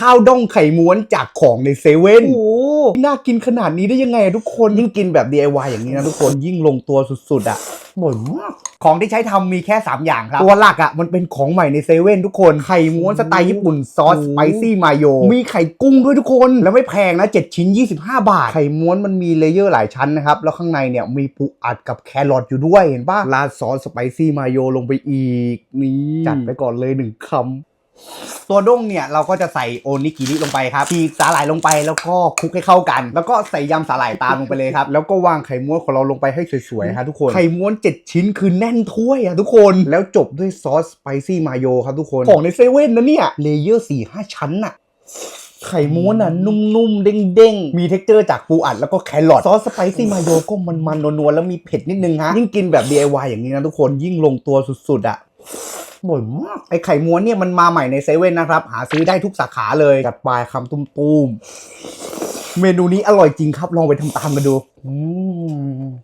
ข้าวด้องไข่ม้วนจากของในเซเว่นโอ้โหน่ากินขนาดนี้ได้ยังไงอะทุกคนยิ่งกินแบบ DIY อย่างนี้นะทุกคนยิ่งลงตัวสุดๆอะบ่อยมากของที่ใช้ทำมีแค่ 3 อย่างครับ ตัวหลักอะมันเป็นของใหม่ในเซเว่นทุกคน ไข่ม้วนสไตล์ญี่ปุ่นซอสสไปซี่มาโย มีไข่กุ้งด้วยทุกคน แล้วไม่แพงนะ 7 ชิ้น 25 บาท ไข่ม้วนมันมีเลเยอร์หลายชั้นนะครับ แล้วข้างในเนี่ยมีปูอัดกับแครอทอยู่ด้วยเห็นปะราดซอสสไปซี่มาโยลงไปอีก นี่ จัดไปก่อนเลยหนึ่งคำ ตัวด้งเนี่ยเราก็จะใส่โอนิกิริลงไปครับฉีกสาหร่ายลงไปแล้วก็คลุกให้เข้ากัน แล้วก็ใส่ยำสาหร่ายตามลงไปเลยครับ แล้วก็วางไข่ม้วนของเราลงไปให้สวยๆครับทุกคน ไข่ม้วน 7 ชิ้นคือแน่นถ้วยอะทุกคน แล้วจบด้วยซอสสไปซี่มาโยครับทุกคน ของในเซเว่นนะเนี่ย เลเยอร์4 5ชั้นอะไข่ม้วนอะ นุ่มๆ เด้งๆ มีเท็กเจอร์จากปูอัดแล้วก็แครอทซอสสไปซี่มาโยก็มันๆนัวๆแล้วมีเผ็ดนิดนึงฮะ ยิ่งกินแบบ DIY อย่างนี้นะทุกคนยิ่งลงตัวสุดๆ อะ บ่อยมาก ไอไข่ม้วนเนี่ยมันมาใหม่ในเซเว่นนะครับ หาซื้อได้ทุกสาขาเลยจัดปลายคำตุ้มๆ เมนูนี้อร่อยจริงครับ ลองไปทำตามกันดู อืม